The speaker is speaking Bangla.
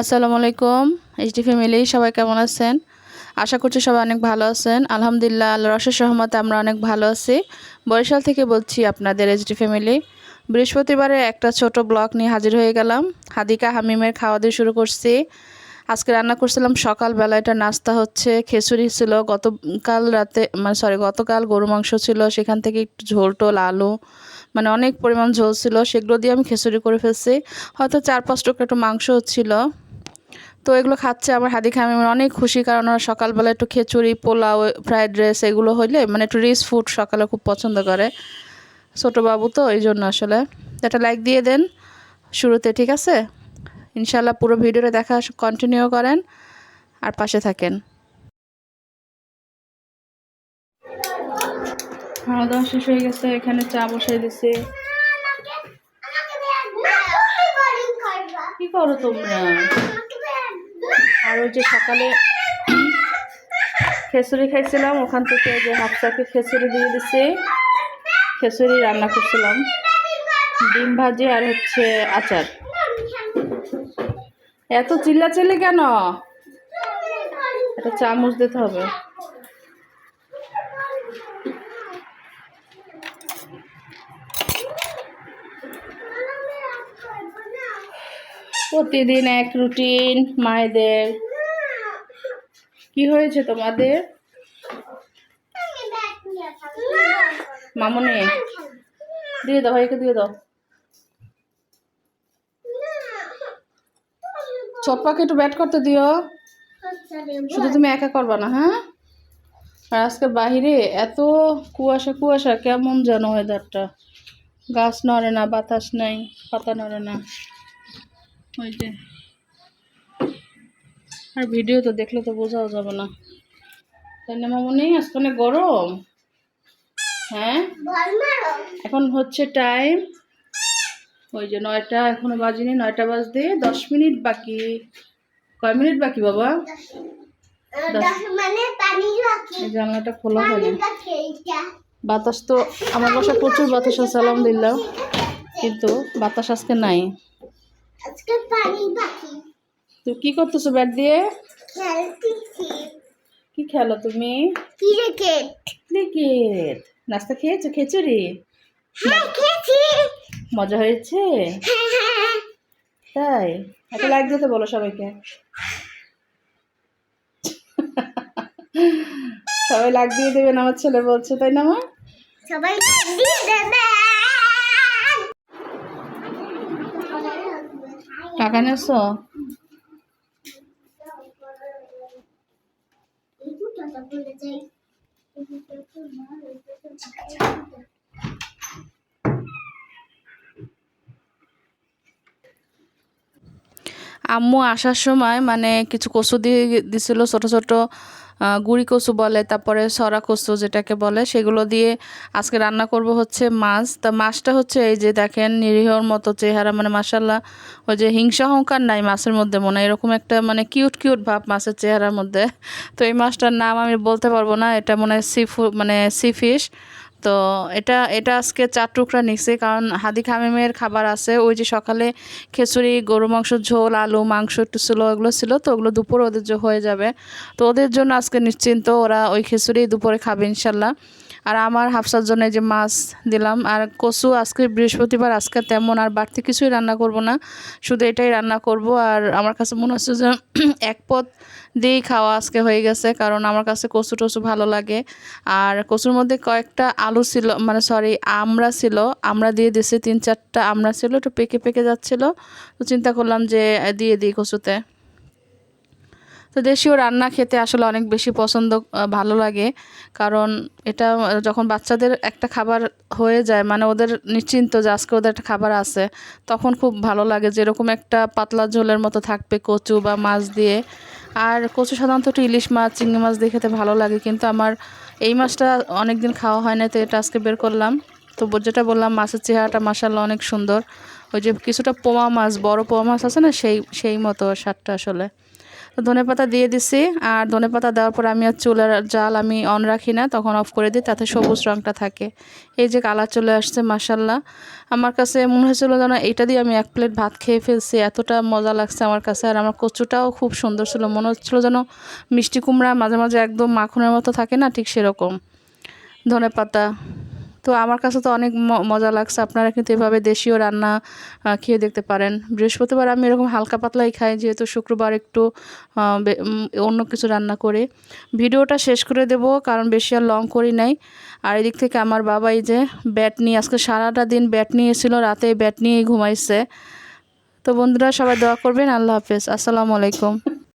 আসসালামু আলাইকুম এইচডি ফ্যামিলি সবাই কেমন আছেন? আশা করছি সবাই অনেক ভালো আছেন। আলহামদুলিল্লাহ আল্লাহ রসের সহমতে আমরা অনেক ভালো আছি। বরিশাল থেকে বলছি আপনাদের এইচডি ফ্যামিলি বৃহস্পতিবারে একটা ছোট ব্লগ নিয়ে হাজির হয়ে গেলাম। হাদিকা হামিমের খাওয়া দিয়ে শুরু করছি। আজকে রান্না করছিলাম সকালবেলা, এটা নাস্তা হচ্ছে। খিচুড়ি ছিল, গতকাল রাতে মানে সরি গতকাল গরু মাংস ছিল। সেখান থেকে একটু ঝোল টোল, আলু মানে অনেক পরিমাণ ঝোল ছিল। সেগুলো দিয়ে আমি খিচুড়ি করে ফেলছি। হয়তো চার পাঁচ টুকরা একটু মাংস ছিল। তো এগুলো খাচ্ছে আমার হাদি খামে আমার অনেক খুশি কারণ ওরা সকালবেলা একটু খিচুড়ি পোলাও ফ্রাইড রাইস এগুলো হইলে মানে একটু রিচ ফুড সকালে খুব পছন্দ করে। ছোটো বাবু তো এই জন্য আসলে। একটা লাইক দিয়ে দেন শুরুতে ঠিক আছে? ইনশাল্লাহ পুরো ভিডিওটা দেখা কন্টিনিউ করেন আর পাশে থাকেন। খাওয়া দাওয়া শেষ হয়ে গেছে এখানে চা বসাই দিছি। কি করো তোমরা? আর ওই যে সকালে খেসুরি খাইছিলাম, ওখান থেকে যে হাফসাকে খেসুরি দিয়ে দিছি। খেসুরি রান্না করছিলাম। ডিম ভাজি আর হচ্ছে আচার। এত চিল্লাচিল্লি কেন? এটা চামচ দিতে হবে। প্রতিদিন এক রুটিন মায়েদের। কি হয়েছে তোমাদের? মামনে, দিয়ে দাও, ভাইকে দিয়ে দাও। চপ্পাকে একটু ব্যাট করতে দিও। শুধু তুমি একা করবা না হ্যাঁ? আর আজকে বাহিরে এত কুয়াশা কুয়াশা, কেমন যেন ওয়েদারটা গাছ নড়ে না, বাতাস নাই, পাতা নড়ে না। ওই যে। আর ভিডিও তো দেখলে তো বোঝাও যাবে না। তাই না মামনি, আজকে গরম। হ্যাঁ? এখন হচ্ছে টাইম ওই যে নয়টা, এখনও বাজিনি, নয়টা বাজতে দশ মিনিট বাকি। কয় মিনিট বাকি বাবা? জানলাটা খোলা হয়নি বাতাস তো, আমার বাসা প্রচুর বাতাস আছে, আলহামদুলিল্লাহ। কিন্তু বাতাস আজকে নাই। আজকে পানি বাকি। তো কি করতেছো ব্যাট দিয়ে? খেলতেছি। কি খেলো তুমি? ক্রিকেট? ক্রিকেট। নাস্তা খেয়েছো? খিচুড়ি? হ্যাঁ খেয়েছি। মজা হয়েছে? হ্যাঁ হ্যাঁ। তাই? একটা লাইক দিতে বলো সবাইকে। সবাই লাইক দিয়ে দেবেন আমার ছেলে বলছে তাই না মা? সবাই দিয়ে দেবে। টাকা আম্মু আসার সময় মানে কিছু কচু দিয়ে দিছিল ছোট ছোট গুড়ি কচু বলে, তারপরে সরা কচু যেটাকে বলে, সেগুলো দিয়ে আজকে রান্না করব হচ্ছে মাছ। তা মাছটা হচ্ছে এই যে দেখেন, নিরীহর মতো চেহারা মানে মাসাল্লাহ ওই যে হিংসা হংকার নাই মাছের মধ্যে মনে এরকম একটা মানে কিউট কিউট ভাব মাছের চেহারার মধ্যে। তো এই মাছটার নাম আমি বলতে পারব না, এটা মনে হয় সি মানে সি ফিশ তো এটা এটা আজকে চার টুকরা নিচ্ছে কারণ হাদি খামিমের খাবার আছে। ওই যে সকালে খিচুড়ি, গরু মাংস, ঝোল, আলু, মাংস একটু ছিল, ওগুলো ছিল, তো ওগুলো দুপুর ওদের হয়ে যাবে। তো ওদের জন্য আজকে নিশ্চিন্ত, ওরা ওই খিচুড়ি দুপুরে খাবে, ইনশাল্লাহ। আর আমার হাফসার জন্য যে মাছ দিলাম। আর কচু আজকে বৃহস্পতিবার, আজকে তেমন আর বাড়তি কিছুই রান্না করব না। শুধু এটাই রান্না করব। আর আমার কাছে মনে হচ্ছে যে এক পদ দিয়েই খাওয়া আজকে হয়ে গেছে, কারণ আমার কাছে কচু টচু ভালো লাগে। আর কচুর মধ্যে কয়েকটা আলু ছিল মানে সরি আমড়া ছিল, আমরা দিয়ে দিয়েছি, তিন চারটা আমড়া ছিল, একটু পেকে পেকে যাচ্ছিল। তো চিন্তা করলাম যে, দিয়ে দিই কচুতে। তো দেশীয় রান্না খেতে আসলে অনেক বেশি পছন্দ ভালো লাগে। কারণ এটা যখন বাচ্চাদের একটা খাবার হয়ে যায় মানে ওদের নিশ্চিন্ত যে আজকে ওদের একটা খাবার আছে, তখন খুব ভালো লাগে। যেরকম একটা পাতলা ঝোলের মতো থাকবে কচু বা মাছ দিয়ে। আর কচু সাধারণত ইলিশ মাছ, চিংড়ি মাছ দিয়ে খেতে ভালো লাগে। কিন্তু আমার এই মাছটা অনেক দিন খাওয়া হয় না তো এটা আজকে বের করলাম। তো যেটা বললাম, মাছের চেহারাটা মাসাল্লাহ অনেক সুন্দর। ওই যে কিছুটা পোমা মাছ, বড় পোমা মাছ আছে না, সেই সেই মতো স্বাদটা আসলে। তো ধনে পাতা দিয়ে দিছি, আর ধনে পাতা দেওয়ার পর আমি আর চুলার জাল আমি অন রাখি না, তখন অফ করে দিই, তাতে সবুজ রঙটা থাকে। এই যে কালার চলে আসছে মাসাল্লাহ আমার কাছে মনে হয়েছিল যেন এটা দিয়ে আমি এক প্লেট ভাত খেয়ে ফেলছি, এতটা মজা লাগছে আমার কাছে, আর আমার কচুটাও খুব সুন্দর ছিল। মনে হচ্ছিল যেন মিষ্টি কুমড়া মাঝে মাঝে একদম মাখনের মতো থাকে না, ঠিক সেরকম। ধনে পাতা। তো আমার কাছে তো অনেক মজা লাগছে। আপনারা কিন্তু এভাবে দেশীয় রান্না খেয়ে দেখতে পারেন। বৃহস্পতিবার আমি এরকম হালকা পাতলাই খাই, যেহেতু শুক্রবার একটু অন্য কিছু রান্না করে। ভিডিওটা শেষ করে দেব, কারণ বেশি আর লং করি নাই। আর এদিক থেকে আমার বাবা এই যে ব্যাট নিয়ে, আজকে সারাটা দিন ব্যাট নিয়েছিল, রাতে ব্যাট নিয়েই ঘুমাইছে। তো বন্ধুরা সবাই দোয়া করবেন, আল্লাহ হাফেজ। আসসালামু আলাইকুম।